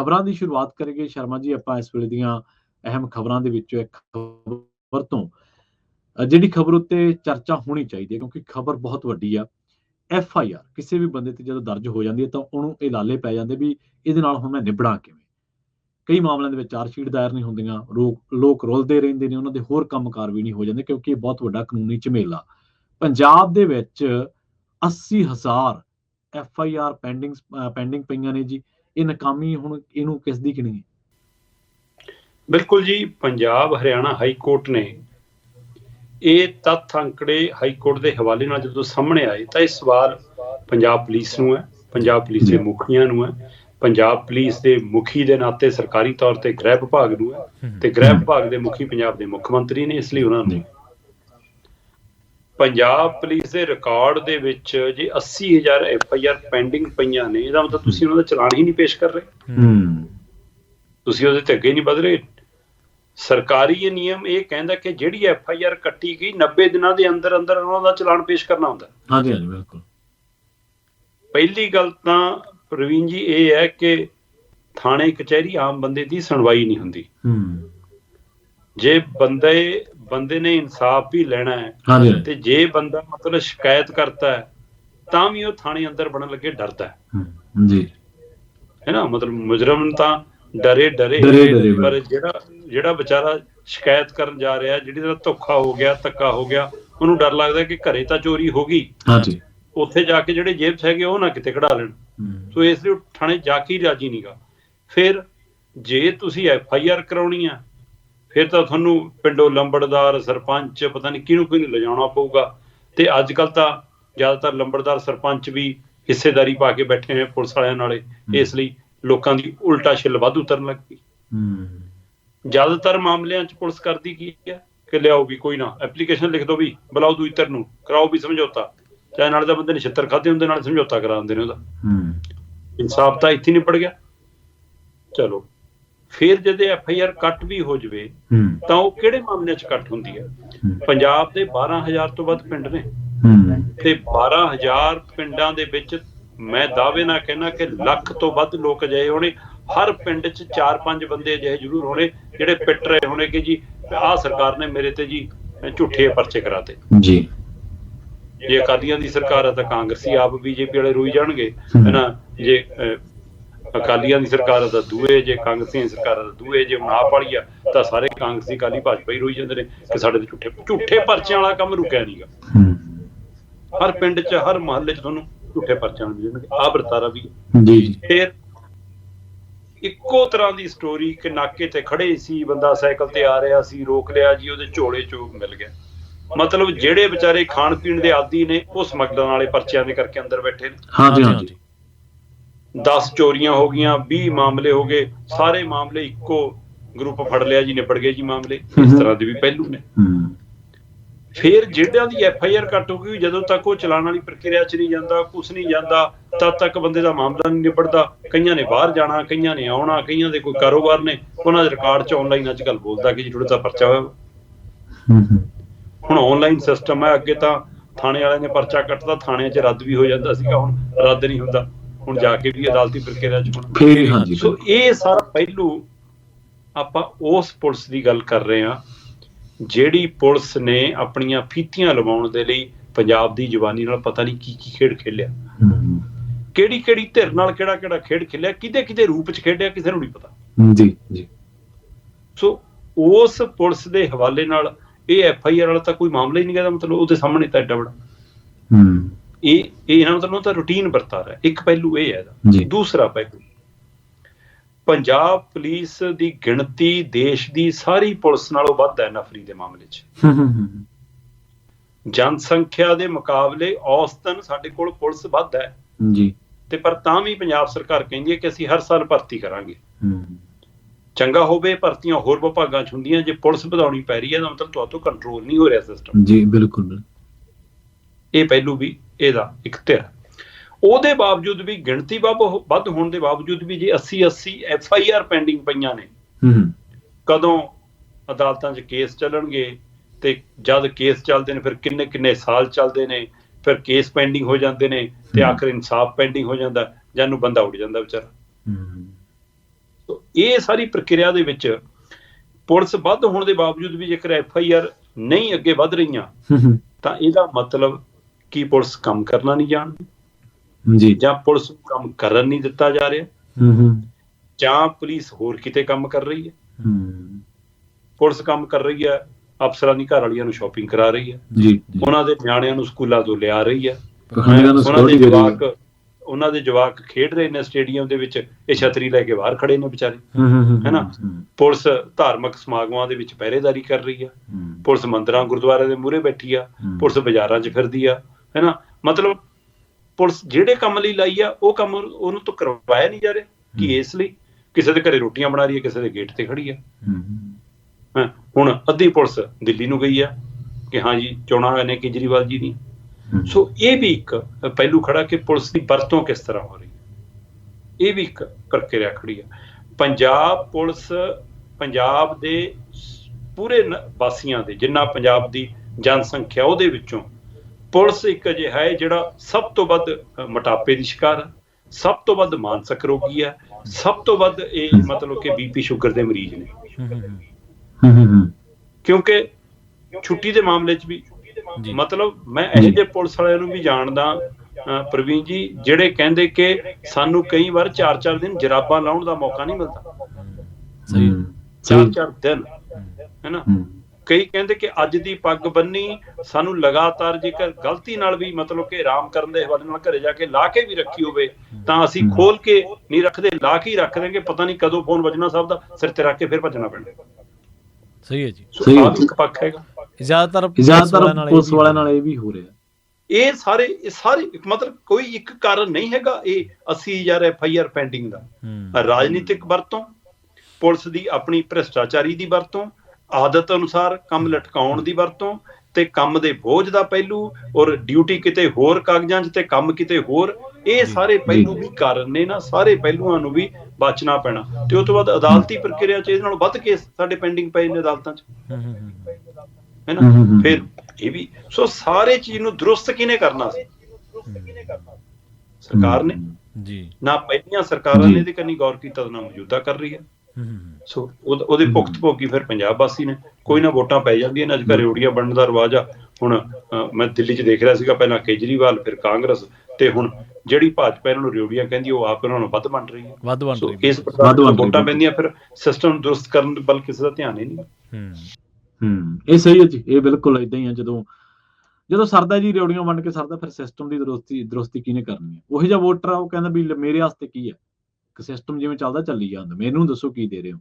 ਖਬਰਾਂ ਦੀ ਸ਼ੁਰੂਆਤ ਕਰਾਂਗੇ ਸ਼ਰਮਾ ਜੀ, ਆਪਾਂ ਇਸ ਵੇਲੇ ਦੀਆਂ ਅਹਿਮ ਖਬਰਾਂ ਦੇ ਵਿੱਚੋਂ ਇੱਕ ਖਬਰ ਤੋਂ ਜਿਹੜੀ ਖਬਰ ਉੱਤੇ ਚਰਚਾ ਹੋਣੀ ਚਾਹੀਦੀ ਹੈ, ਕਿਉਂਕਿ ਖਬਰ ਬਹੁਤ ਵੱਡੀ ਆ। ਐਫ ਆਈ ਆਰ, ਕਿਸੇ ਵੀ ਬੰਦੇ ਤੇ ਜਦੋਂ ਦਰਜ ਹੋ ਜਾਂਦੀ ਹੈ, ਤਾਂ ਉਹਨੂੰ ਇਹ ਲਾਲੇ ਪੈ ਜਾਂਦੇ ਵੀ ਇਹਦੇ ਨਾਲ ਹੁਣ ਮੈਂ ਨਿਬੜਾਂ ਕਿਵੇਂ। ਕਈ ਮਾਮਲਿਆਂ ਦੇ ਵਿੱਚ ਚਾਰਜ ਸ਼ੀਟ ਦਾਇਰ ਨਹੀਂ ਹੁੰਦੀਆਂ ਲੋਕ ਲੋਕ ਰੁਲਦੇ ਰਹਿੰਦੇ ਨੇ, ਉਹਨਾਂ ਦੇ ਹੋਰ ਕੰਮਕਾਰ ਵੀ ਨਹੀਂ ਹੋ ਜਾਂਦੇ, ਕਿਉਂਕਿ ਇਹ ਬਹੁਤ ਵੱਡਾ ਕਾਨੂੰਨੀ ਝਮੇਲਾ। ਪੰਜਾਬ ਦੇ ਵਿੱਚ 80000 F I R pending pending ਪਈਆਂ ਨੇ ਜੀ। ਇਹ ਨਕਾਮੀ ਹੁਣ ਇਹਨੂੰ ਕਿਸ ਦੀ ਕਿਣੀ ਹੈ ਬਿਲਕੁਲ ਜੀ ਪੰਜਾਬ ਹਰਿਆਣਾ ਹਾਈ ਕੋਰਟ ਨੇ ਇਹ ਤੱਥ ਅੰਕੜੇ ਹਾਈ ਕੋਰਟ ਦੇ ਹਵਾਲੇ ਨਾਲ ਜਦੋਂ ਸਾਹਮਣੇ ਆਏ ਤਾਂ ਇਹ ਸਵਾਲ ਪੰਜਾਬ ਪੁਲਿਸ ਨੂੰ ਹੈ ਪੰਜਾਬ ਪੁਲਿਸ ਦੇ। ਮੁਖੀਆਂ ਨੂੰ ਹੈ ਪੰਜਾਬ ਪੁਲਿਸ ਦੇ ਮੁਖੀ ਦੇ ਨਾਤੇ ਸਰਕਾਰੀ ਤੌਰ ਤੇ ਗ੍ਰਹਿ ਵਿਭਾਗ ਨੂੰ ਹੈ ਤੇ ਗ੍ਰਹਿ ਵਿਭਾਗ ਦੇ ਮੁਖੀ ਪੰਜਾਬ ਦੇ ਮੁੱਖ ਮੰਤਰੀ ਨੇ ਇਸ ਲਈ ਉਹਨਾਂ। ਨੂੰ ਪੰਜਾਬ ਪੁਲਿਸ ਦੇ ਰਿਕਾਰਡ ਦੇ ਵਿੱਚ ਜੇ 80000 ਐਫ ਆਈ ਆਰ ਪੈਂਡਿੰਗ ਪਈਆਂ ਨੇ ਇਹਦਾ ਮਤਲਬ ਤੁਸੀਂ ਉਹਨਾਂ ਦਾ ਚਲਾਨ ਹੀ ਨਹੀਂ ਪੇਸ਼ ਕਰ ਰਹੇ। ਹੂੰ। ਤੁਸੀਂ ਉਹਦੇ ਤੇ ਅੱਗੇ ਨਹੀਂ ਵਧ ਰਹੇ। ਸਰਕਾਰੀ ਨਿਯਮ ਇਹ ਕਹਿੰਦਾ ਕਿ ਜਿਹੜੀ ਐਫ ਆਈ ਆਰ ਕੱਟੀ ਗਈ 90 ਦਿਨਾਂ ਦੇ ਅੰਦਰ ਅੰਦਰ ਉਹਨਾਂ ਦਾ ਚਲਾਨ ਪੇਸ਼ ਕਰਨਾ ਹੁੰਦਾ। ਹਾਂਜੀ ਹਾਂਜੀ ਬਿਲਕੁਲ। ਪਹਿਲੀ ਗੱਲ ਤਾਂ ਪ੍ਰਵੀਨ ਜੀ ਇਹ ਹੈ ਕਿ ਥਾਣੇ ਕਚਹਿਰੀ ਆਮ ਬੰਦੇ ਦੀ ਸੁਣਵਾਈ ਨਹੀਂ ਹੁੰਦੀ। ਹੂੰ। ਜੇ ਬੰਦੇ ਬੰਦੇ ਨੇ ਇਨਸਾਫ ਵੀ ਲੈਣਾ ਹੈ। ਤੇ ਜੇ ਬੰਦਾ ਮਤਲਬ ਸ਼ਿਕਾਇਤ ਕਰਤਾ ਹੈ ਤਾਂ ਵੀ ਉਹ ਥਾਣੇ ਅੰਦਰ ਬਣਨ ਲੱਗੇ ਡਰਦਾ ਹੈ। ਜੀ। ਹੈ ਨਾ? ਮਤਲਬ ਮੁਜਰਮ ਤਾਂ ਡਰੇ ਡਰੇ ਪਰ ਜਿਹੜਾ ਜਿਹੜਾ ਵਿਚਾਰਾ ਸ਼ਿਕਾਇਤ ਕਰਨ ਜਾ ਰਿਹਾ ਜਿਹੜੀ ਦਾ ਧੋਖਾ ਹੋ ਗਿਆ ਧੱਕਾ ਹੋ ਗਿਆ ਉਹਨੂੰ ਡਰ ਲੱਗਦਾ ਕਿ ਘਰੇ ਤਾਂ ਚੋਰੀ ਹੋ ਗਈ। ਹਾਂਜੀ। ਉੱਥੇ ਜਾ ਕੇ ਜਿਹੜੇ ਜੇਬ ਹੈਗੇ ਉਹ ਨਾ ਕਿਤੇ ਕਢਾ ਲੈਣ। ਸੋ ਇਸ ਲਈ ਥਾਣੇ ਜਾ ਕੇ ਹੀ ਰਾਜੀ ਨਹੀਂਗਾ ਫਿਰ ਜੇ ਤੁਸੀਂ ਐਫ ਆਈ ਆਰ ਕਰਾਉਣੀ ਆ ਫਿਰ ਤਾਂ ਤੁਹਾਨੂੰ ਪਿੰਡੋਂ ਲੰਬੜਦਾਰ ਸਰਪੰਚ ਪਤਾ ਨਹੀਂ ਕਿਹਨੂੰ ਕਿਹਨੂੰ ਲਿਜਾਉਣਾ ਪਊਗਾ। ਤੇ ਅੱਜ ਕੱਲ ਤਾਂ ਜ਼ਿਆਦਾਤਰ ਲੰਬੜਦਾਰ ਸਰਪੰਚ ਵੀ ਹਿੱਸੇਦਾਰੀ ਪਾ ਕੇ ਬੈਠੇ ਨੇ ਪੁਲਿਸ ਵਾਲਿਆਂ ਨਾਲੇ। ਇਸ ਲਈ ਲੋਕਾਂ ਦੀ ਉਲਟਾ ਛਿੱਲ ਵੱਧ ਉਤਰਨ ਲੱਗ। ਪਈ ਹੂੰ। ਜ਼ਿਆਦਾਤਰ ਮਾਮਲਿਆਂ 'ਚ ਪੁਲਿਸ ਕਰਦੀ ਕੀ ਹੈ ਕਿ ਲਿਆਓ ਵੀ ਕੋਈ ਨਾ ਐਪਲੀਕੇਸ਼ਨ ਲਿਖ ਦਿਓ ਵੀ ਬੁਲਾਓ ਦੂਜੀ ਧਿਰ ਨੂੰ ਕਰਾਓ ਵੀ ਸਮਝੌਤਾ। ਚਾਹੇ ਨਾਲ ਦਾ ਬੰਦੇ ਨੇ ਛਿੱਤਰ ਖਾਦੇ ਹੁੰਦੇ ਨਾਲ ਸਮਝੌਤਾ ਕਰਾਉਂਦੇ ਨੇ ਉਹਦਾ। ਹੂੰ। ਇਨਸਾਫ ਤਾਂ ਇੱਥੇ ਨਿਪਟ ਗਿਆ। ਚਲੋ। ਫਿਰ ਜਦੇ ਐਫ ਆਈ ਆਰ ਕੱਟ ਵੀ ਹੋ ਜਵੇ ਤਾਂ ਉਹ ਕਿਹੜੇ ਮਾਮਲਿਆਂ 'ਚ ਕੱਟ ਹੁੰਦੀ ਹੈ? ਪੰਜਾਬ ਦੇ 12000 ਤੋਂ ਵੱਧ ਪਿੰਡ ਨੇ। ਤੇ 12000 ਪਿੰਡਾਂ ਦੇ ਵਿੱਚ ਮੈਂ ਦਾਅਵੇ ਨਾਲ ਕਹਿਣਾ ਕਿ ਲੱਖ ਤੋਂ ਵੱਧ ਲੋਕ ਅਜਿਹੇ ਹੋਣੇ ਹਰ ਪਿੰਡ 'ਚ 4-5 ਬੰਦੇ ਅਜਿਹੇ ਜ਼ਰੂਰ ਹੋਣੇ ਜਿਹੜੇ ਪਿੱਟ ਰਹੇ ਹੋਣੇ ਕਿ ਜੀ ਆਹ ਸਰਕਾਰ ਨੇ ਮੇਰੇ ਤੇ ਜੀ ਝੂਠੇ ਪਰਚੇ ਕਰਾਤੇ। ਜੀ। ਜੇ ਅਕਾਲੀਆਂ ਦੀ ਸਰਕਾਰ ਹੈ ਤਾਂ ਕਾਂਗਰਸੀ ਆਪ ਬੀਜੇਪੀ ਵਾਲੇ ਰੋਈ ਜਾਣਗੇ ਹੈਨਾ ਜੇ ਅਕਾਲੀਆਂ ਦੀ ਸਰਕਾਰ ਤਾਂ ਦੂਏ ਜੇ ਕਾਂਗਰਸੀ ਦੀ ਸਰਕਾਰ ਤਾਂ ਦੂਏ ਜੇ ਹੁਣ ਆਪ ਵਾਲੀ ਆ ਤਾਂ ਸਾਰੇ ਕਾਂਗਰਸੀ ਅਕਾਲੀ ਭਾਜਪਾ ਹੀ ਰੋਈ ਜਾਂਦੇ ਨੇ ਕਿ ਸਾਡੇ ਤੇ ਝੂਠੇ ਝੂਠੇ ਪਰਚਿਆਂ ਵਾਲਾ ਕੰਮ ਰੁਕਿਆ ਨਹੀਂਗਾ ਹਰ ਪਿੰਡ 'ਚ ਹਰ ਮਹੱਲੇ 'ਚ ਤੁਹਾਨੂੰ ਝੂਠੇ ਪਰਚਿਆਂ ਮਿਲ ਜਾਣਗੇ। ਆਹ ਵਰਤਾਰਾ ਵੀ ਜੀ ਫਿਰ ਇੱਕੋ ਤਰ੍ਹਾਂ ਦੀ ਸਟੋਰੀ ਕਿ ਨਾਕੇ ਤੇ ਖੜੇ ਸੀ ਬੰਦਾ ਸਾਈਕਲ ਤੇ ਆ ਰਿਹਾ ਸੀ ਰੋਕ ਲਿਆ ਜੀ ਉਹਦੇ ਝੋਲੇ ਚੋਂ ਮਿਲ ਗਿਆ। ਮਤਲਬ ਜਿਹੜੇ ਵਿਚਾਰੇ ਖਾਣ ਪੀਣ ਦੇ ਆਦੀ ਨੇ ਉਹ ਸਮਗਲਰਾਂ ਵਾਲੇ ਪਰਚਿਆਂ ਦੇ ਕਰਕੇ ਅੰਦਰ ਬੈਠੇ ਨੇ। ਹਾਂਜੀ ਹਾਂਜੀ। 10 ਚੋਰੀਆਂ ਹੋ ਗਈਆਂ 20 ਮਾਮਲੇ ਹੋ ਗਏ ਸਾਰੇ ਮਾਮਲੇ ਇੱਕੋ ਗਰੁੱਪ ਫੜ ਲਿਆ ਜੀ ਨਿਬੜ ਗਏ ਜੀ ਮਾਮਲੇ ਇਸ ਤਰ੍ਹਾਂ ਦੇ ਵੀ ਪਹਿਲੂ ਨੇ। ਫਿਰ ਜਿਹੜਿਆਂ ਦੀ ਐਫ ਆਈ ਆਰ ਕੱਟ ਹੋ ਗਈ ਜਦੋਂ ਤੱਕ ਉਹ ਚਲਾਨ ਵਾਲੀ ਪ੍ਰਕਿਰਿਆ 'ਚ ਨਹੀਂ ਜਾਂਦਾ ਕੁਛ ਨਹੀਂ ਜਾਂਦਾ ਤਦ ਤੱਕ ਬੰਦੇ ਦਾ ਮਾਮਲਾ ਨਹੀਂ ਨਿਬੜਦਾ ਕਈਆਂ ਨੇ ਬਾਹਰ ਜਾਣਾ ਕਈਆਂ ਨੇ ਆਉਣਾ ਕਈਆਂ ਦੇ ਕੋਈ ਕਾਰੋਬਾਰ ਨੇ ਉਹਨਾਂ ਦੇ ਰਿਕਾਰਡ 'ਚ ਆਨਲਾਈਨ ਅੱਜ ਕੱਲ ਬੋਲਦਾ ਕਿ ਜੀ ਤੁਹਾਡਾ ਤਾਂ ਪਰਚਾ ਹੋਇਆ। ਹੁਣ ਆਨਲਾਈਨ ਸਿਸਟਮ ਹੈ ਅੱਗੇ ਤਾਂ ਥਾਣੇ ਵਾਲਿਆਂ ਨੇ ਪਰਚਾ ਕੱਟਦਾ ਥਾਣਿਆਂ 'ਚ ਰੱਦ ਵੀ ਹੋ ਜਾਂਦਾ ਸੀਗਾ ਹੁਣ ਰੱਦ ਨਹੀਂ ਹੁੰਦਾ। ਹੁਣ ਜਾ ਕੇ ਵੀ ਅਦਾਲਤੀ ਪ੍ਰਕਿਰਿਆ 'ਚ ਹੁਣ ਫੇਰ ਹਾਂਜੀ ਸੋ ਇਹ ਸਾਰਾ ਪਹਿਲੂ ਆਪਾਂ ਉਸ ਪੁਲਿਸ ਦੀ ਗੱਲ ਕਰ ਰਹੇ ਹਾਂ ਜਿਹੜੀ ਪੁਲਿਸ ਨੇ ਆਪਣੀਆਂ ਫੀਤੀਆਂ ਲਵਾਉਣ ਦੇ ਲਈ ਪੰਜਾਬ ਦੀ ਜਵਾਨੀ ਨਾਲ ਪਤਾ ਨਹੀਂ ਕੀ ਕੀ ਖੇਡ ਖੇਲਿਆ। ਕਿਹੜੀ ਕਿਹੜੀ ਧਿਰ ਨਾਲ ਕਿਹੜਾ ਕਿਹੜਾ ਖੇਡ ਖੇਲਿਆ ਕਿਤੇ ਕਿਤੇ ਰੂਪ 'ਚ ਖੇਡਿਆ ਕਿਸੇ ਨੂੰ ਨਹੀਂ ਪਤਾ। ਜੀ ਜੀ। ਸੋ ਉਸ ਪੁਲਿਸ ਦੇ ਹਵਾਲੇ ਨਾਲ ਇਹ ਐਫ ਆਈ ਆਰ ਵਾਲਾ ਤਾਂ ਕੋਈ ਮਾਮਲਾ ਹੀ ਨਹੀਂ ਕਹਿੰਦਾ ਮਤਲਬ ਉਹਦੇ ਸਾਹਮਣੇ ਤਾਂ ਐਡਾ ਬੜਾ ਹੂੰ। ਇਹ ਇਹ ਇਹਨਾਂ ਉਹ ਤਾਂ ਰੂਟੀਨ ਵਰਤਾਰਾ ਹੈ ਇੱਕ ਪਹਿਲੂ ਇਹ ਹੈ ਇਹਦਾ। ਦੂਸਰਾ ਪਹਿਲੂ ਪੰਜਾਬ ਪੁਲਿਸ ਦੀ ਗਿਣਤੀ ਦੇਸ਼ ਦੀ ਸਾਰੀ ਪੁਲਿਸ ਨਾਲੋਂ ਵੱਧ ਹੈ ਨਫਰੀ ਦੇ ਮਾਮਲੇ 'ਚ। ਜਨਸੰਖਿਆ ਦੇ ਮੁਕਾਬਲੇ ਔਸਤਨ ਸਾਡੇ ਕੋਲ ਪੁਲਿਸ ਵੱਧ ਹੈ। ਜੀ। ਤੇ ਪਰ ਤਾਂ ਵੀ ਪੰਜਾਬ ਸਰਕਾਰ ਕਹਿੰਦੀ ਹੈ ਕਿ ਅਸੀਂ ਹਰ ਸਾਲ ਭਰਤੀ ਕਰਾਂਗੇ। ਚੰਗਾ ਹੋਵੇ ਭਰਤੀਆਂ ਹੋਰ ਵਿਭਾਗਾਂ 'ਚ ਹੁੰਦੀਆਂ ਜੇ ਪੁਲਿਸ ਵਧਾਉਣੀ ਪੈ ਰਹੀ ਹੈ ਤਾਂ ਮਤਲਬ ਤੁਹਾਤੋਂ ਕੰਟਰੋਲ ਨਹੀਂ ਹੋ ਰਿਹਾ ਸਿਸਟਮ ਜੀ ਬਿਲਕੁਲ। ਇਹ ਪਹਿਲੂ ਵੀ ਇਹਦਾ ਇੱਕ ਧਿਰ। ਉਹਦੇ ਬਾਵਜੂਦ ਵੀ ਗਿਣਤੀ ਵੱਧ ਵੱਧ ਹੋਣ ਦੇ ਬਾਵਜੂਦ ਵੀ ਜੇ 80 80 ਐਫ ਆਈ ਆਰ ਪੈਂਡਿੰਗ ਪਈਆਂ ਨੇ ਹੂੰ ਕਦੋਂ ਅਦਾਲਤਾਂ 'ਚ ਕੇਸ ਚੱਲਣਗੇ ਤੇ ਜਦ ਕੇਸ ਚੱਲਦੇ ਨੇ ਫਿਰ ਕਿੰਨੇ ਕਿੰਨੇ ਸਾਲ ਚੱਲਦੇ ਨੇ ਫਿਰ ਕੇਸ ਪੈਂਡਿੰਗ ਹੋ ਜਾਂਦੇ ਨੇ ਤੇ। ਆਖਰ ਇਨਸਾਫ ਪੈਂਡਿੰਗ ਹੋ ਜਾਂਦਾ ਜਾਨੂੰ ਬੰਦਾ ਉੱਡ ਜਾਂਦਾ ਵਿਚਾਰਾ ਹੂੰ ਇਹ ਸਾਰੀ ਪ੍ਰਕਿਰਿਆ ਦੇ ਵਿੱਚ ਪੁਲਿਸ ਵੱਧ ਹੋਣ ਦੇ ਬਾਵਜੂਦ ਵੀ ਜੇਕਰ ਐਫ ਆਈ ਆਰ ਨਹੀਂ ਅੱਗੇ ਵੱਧ ਰਹੀਆਂ ਤਾਂ ਇਹਦਾ ਮਤਲਬ ਕੀ ਪੁਲਿਸ ਕੰਮ ਕਰਨਾ ਨਹੀਂ ਜਾਣਦੀ ਜੀ। ਜਾਂ ਪੁਲਿਸ ਕੰਮ ਕਰਨ ਨਹੀਂ ਦਿੱਤਾ ਜਾ ਰਿਹਾ। ਹੂੰ ਹੂੰ। ਜਾਂ ਪੁਲਿਸ ਹੋਰ ਕਿਤੇ ਕੰਮ ਕਰ ਰਹੀ ਹੈ। ਹੂੰ। ਪੁਲਿਸ ਕੰਮ ਕਰ ਰਹੀ ਹੈ ਅਫਸਰਾਂ ਦੀ ਘਰ ਵਾਲੀਆਂ ਨੂੰ ਸ਼ਾਪਿੰਗ ਕਰਾ ਰਹੀ ਹੈ। ਜੀ ਉਹਨਾਂ ਦੇ ਨਿਆਣਿਆਂ ਨੂੰ ਸਕੂਲਾਂ ਤੋਂ ਲਿਆ ਰਹੀ ਹੈ। ਉਹਨਾਂ ਦੇ ਜਵਾਕ ਉਹਨਾਂ ਦੇ ਜਵਾਕ ਖੇਡ ਰਹੇ ਨੇ ਸਟੇਡੀਅਮ ਦੇ ਵਿੱਚ ਇਹ ਛਤਰੀ ਲੈ ਕੇ ਬਾਹਰ ਖੜੇ ਨੇ ਵਿਚਾਰੇ। ਹੂੰ ਹੂੰ ਹੂੰ ਹੈ ਨਾ? ਹੂੰ, ਪੁਲਿਸ ਧਾਰਮਿਕ ਸਮਾਗਮਾਂ ਦੇ ਵਿੱਚ ਪਹਿਰੇਦਾਰੀ ਕਰ ਰਹੀ ਆ ਪੁਲਿਸ ਮੰਦਰਾਂ ਗੁਰਦੁਆਰਿਆਂ ਦੇ ਮੂਹਰੇ ਬੈਠੀ ਆ। ਪੁਲਿਸ ਬਾਜ਼ਾਰਾਂ 'ਚ ਫਿਰਦੀ ਆ। ਹੈ ਨਾ ਮਤਲਬ ਪੁਲਿਸ ਜਿਹੜੇ ਕੰਮ ਲਈ ਲਾਈ ਆ ਉਹ ਕੰਮ ਉਹਨੂੰ ਤੋਂ ਕਰਵਾਇਆ ਨਹੀਂ ਜਾ ਰਿਹਾ ਕਿ। ਇਸ ਲਈ ਕਿਸੇ ਦੇ ਘਰੇ ਰੋਟੀਆਂ ਬਣਾ ਰਹੀ ਹੈ ਕਿਸੇ ਦੇ ਗੇਟ ਤੇ ਖੜੀ ਆ। ਹੁਣ ਅੱਧੀ ਪੁਲਿਸ ਦਿੱਲੀ ਨੂੰ ਗਈ ਆ ਕਿ ਹਾਂ ਜੀ ਚੋਣਾਂ ਹੋਏ ਨੇ ਕੇਜਰੀਵਾਲ ਜੀ ਦੀ। ਸੋ ਇਹ ਵੀ ਇੱਕ ਪਹਿਲੂ ਖੜਾ ਕਿ ਪੁਲਿਸ ਦੀ ਵਰਤੋਂ ਕਿਸ ਤਰ੍ਹਾਂ ਹੋ ਰਹੀ ਹੈ ਇਹ ਵੀ ਇੱਕ ਪ੍ਰਕਿਰਿਆ ਖੜੀ ਹੈ ਪੰਜਾਬ ਪੁਲਿਸ ਪੰਜਾਬ ਦੇ ਪੂਰੇ ਵਾਸੀਆਂ ਦੇ ਜਿੰਨਾ ਪੰਜਾਬ ਦੀ ਜਨਸੰਖਿਆ ਉਹਦੇ ਵਿੱਚੋਂ ਪੁਲਿਸ ਇੱਕ ਅਜਿਹਾ ਹੈ ਜਿਹੜਾ ਸਭ ਤੋਂ ਵੱਧ ਮੋਟਾਪੇ ਦੀ ਸ਼ਿਕਾਰ ਹੈ ਸਭ ਤੋਂ ਵੱਧ ਮਾਨਸਿਕ ਰੋਗੀ ਹੈ ਸਭ ਤੋਂ ਵੱਧ ਇਹ ਮਤਲਬ ਕਿ ਬੀਪੀ ਸ਼ੂਗਰ ਦੇ ਮਰੀਜ਼ ਨੇ। ਕਿਉਂਕਿ ਛੁੱਟੀ ਦੇ ਮਾਮਲੇ 'ਚ ਵੀ ਜੀ। ਮਤਲਬ ਮੈਂ ਇਹੋ ਜਿਹੇ ਪੁਲਿਸ ਵਾਲਿਆਂ ਨੂੰ ਵੀ ਜਾਣਦਾ ਪ੍ਰਵੀਨ ਜੀ ਜਿਹੜੇ ਕਹਿੰਦੇ ਕਿ ਸਾਨੂੰ ਕਈ ਵਾਰ 4-4 ਦਿਨ ਜਰਾਬਾਂ ਲਾਉਣ ਦਾ ਮੌਕਾ ਨਹੀਂ ਮਿਲਦਾ। ਸਹੀ ਹੈ। ਹੂੰ, ਸਹੀ। 4-4 ਦਿਨ ਹੈਨਾ ਹੂੰ, ਕਈ ਕਹਿੰਦੇ ਕਿ ਅੱਜ ਦੀ ਪੱਗ ਬੰਨੀ ਸਾਨੂੰ ਲਗਾਤਾਰ ਜੇਕਰ ਗਲਤੀ ਨਾਲ ਵੀ ਮਤਲਬ ਕਿ ਆਰਾਮ ਕਰਨ ਦੇ ਹਵਾਲੇ ਨਾਲ ਘਰੇ ਜਾ ਕੇ ਲਾ ਕੇ ਵੀ ਰੱਖੀ ਹੋਵੇ ਤਾਂ ਅਸੀਂ। ਖੋਲ ਕੇ ਨਹੀਂ ਰੱਖਦੇ ਲਾ ਕੇ ਹੀ ਰੱਖ ਦੇਂਗੇ ਪਤਾ ਨਹੀਂ ਕਦੋਂ ਫੋਨ ਵੱਜਣਾ ਸਭ ਦਾ ਸਿਰ ਤੇ ਰੱਖ ਕੇ ਫਿਰ ਭੱਜਣਾ ਪੈਣਾ ਸਹੀ ਹੈ ਜੀ। ਸਹੀ ਇੱਕ ਪੱਖ ਹੈਗਾ। ਜ਼ਿਆਦਾਤਰ ਜ਼ਿਆਦਾਤਰ ਵਾਲਿਆਂ ਨਾਲ ਇਹ ਪੁਲਿਸ ਵਾਲਿਆਂ ਨਾਲ ਇਹ ਵੀ ਹੋ ਰਿਹਾ। ਇਹ ਸਾਰੇ ਇਹ ਸਾਰੇ ਮਤਲਬ ਕੋਈ ਇੱਕ ਕਾਰਨ ਨਹੀਂ ਹੈਗਾ ਇਹ 80000 ਐਫ ਆਈ ਆਰ ਪੈਂਡਿੰਗ ਦਾ। ਰਾਜਨੀਤਿਕ ਵਰਤੋਂ ਪੁਲਿਸ ਦੀ ਆਪਣੀ ਭ੍ਰਿਸ਼ਟਾਚਾਰੀ ਦੀ ਵਰਤੋਂ ਆਦਤ ਅਨੁਸਾਰ ਕੰਮ ਲਟਕਾਉਣ ਦੀ ਵਰਤੋਂ ਤੇ ਕੰਮ ਦੇ ਬੋਝ ਦਾ ਪਹਿਲੂ ਔਰ ਡਿਊਟੀ ਕਿਤੇ ਹੋਰ ਕਾਗਜ਼ਾਂ 'ਚ ਤੇ ਕੰਮ ਕਿਤੇ ਹੋਰ ਇਹ ਸਾਰੇ ਪਹਿਲੂ ਵੀ ਕਾਰਨ ਨੇ ਨਾ ਸਾਰੇ ਪਹਿਲੂਆਂ ਨੂੰ ਵੀ ਬਚਣਾ ਪੈਣਾ। ਤੇ ਉਸ ਤੋਂ ਬਾਅਦ ਅਦਾਲਤੀ ਪ੍ਰਕਿਰਿਆ 'ਚ ਇਹਦੇ ਨਾਲੋਂ ਵੱਧ ਕੇਸ ਸਾਡੇ ਪੈਂਡਿੰਗ ਪਏ ਨੇ ਅਦਾਲਤਾਂ 'ਚ। ਹੂੰ ਨਾ। ਫਿਰ ਇਹ ਵੀ ਸੋ ਸਾਰੇ ਚੀਜ਼ ਨੂੰ ਦਰੁਸਤ ਕਿਹਨੇ ਕਰਨਾ ਸੀ? ਸਰਕਾਰ ਨੇ। ਜੀ। ਨਾ ਪਹਿਲੀਆਂ ਸਰਕਾਰਾਂ। ਨੇ ਇਹਦੇ ਕੰਨੀ ਗੌਰ ਕੀਤਾ ਤੇ ਨਾ ਮੌਜੂਦਾ ਕਰ ਰਹੀ ਹੂੰ। ਸੋ ਉਹਦ- ਉਹਦੇ ਭੁਗਤ ਭੋਗੀ ਫਿਰ ਪੰਜਾਬ ਵਾਸੀ ਨੇ। ਕੋਈ ਨਾ ਵੋਟਾਂ ਪੈ ਜਾਂਦੀਆਂ ਨੇ। ਅੱਜ ਕੱਲ੍ਹ ਰੋੜੀਆਂ ਬਣਨ ਦਾ ਰਿਵਾਜ ਆ। ਹੁਣ ਮੈਂ ਦਿੱਲੀ 'ਚ ਦੇਖ ਰਿਹਾ ਸੀਗਾ ਪਹਿਲਾਂ ਕੇਜਰੀਵਾਲ ਫਿਰ ਕਾਂਗਰਸ ਤੇ ਹੁਣ ਜਿਹੜੀ ਭਾਜਪਾ ਇਹਨਾਂ ਨੂੰ ਰਿਓੜੀਆਂ ਕਹਿੰਦੀ ਉਹ ਆਪ ਇਹਨਾਂ ਨੂੰ ਵੱਧ ਬਣ ਰਹੀ ਹੈ ਵੱਧ ਬਣ ਰਹੀ ਇਸ ਹੈ। ਪ੍ਰਕਾਰ ਵੱਧ ਬਣ ਦੀਆਂ ਵੋਟਾਂ। ਪੈਂਦੀਆਂ ਫਿਰ ਸਿਸਟਮ ਨੂੰ ਦੁਰਸਤ ਕਰਨ ਵੱਲ ਕਿਸੇ ਦਾ ਧਿਆਨ ਹੀ ਨਹੀਂ। ਹੂੰ। ਹੂੰ। ਇਹ ਸਹੀ ਹੈ ਜੀ। ਇਹ ਬਿਲਕੁਲ ਇਦਾਂ ਹੀ ਆ। ਜਦੋਂ ਜਦੋਂ ਸਰਦਾ ਜੀ ਰਿਓੜੀਆਂ ਵੰਡ ਕੇ ਸਰਦਾ ਫਿਰ ਸਿਸਟਮ ਦੀ ਦਰੁਸਤੀ ਦਰੁਸਤੀ ਕਿਹਨੇ ਕਰਨੀ ਹੈ? ਉਹੀ ਜਿਹਾ ਵੋਟਰ ਆ ਉਹ ਕਹਿੰਦਾ ਵੀ ਮੇਰੇ ਵਾਸਤੇ ਕੀ ਹੈ? ਸਿਸਟਮ ਜਿਵੇਂ ਚੱਲਦਾ ਚੱਲੀ ਜਾਂਦਾ। ਮੈਨੂੰ ਦੱਸੋ ਕੀ ਦੇ ਰਹੇ ਹੋ?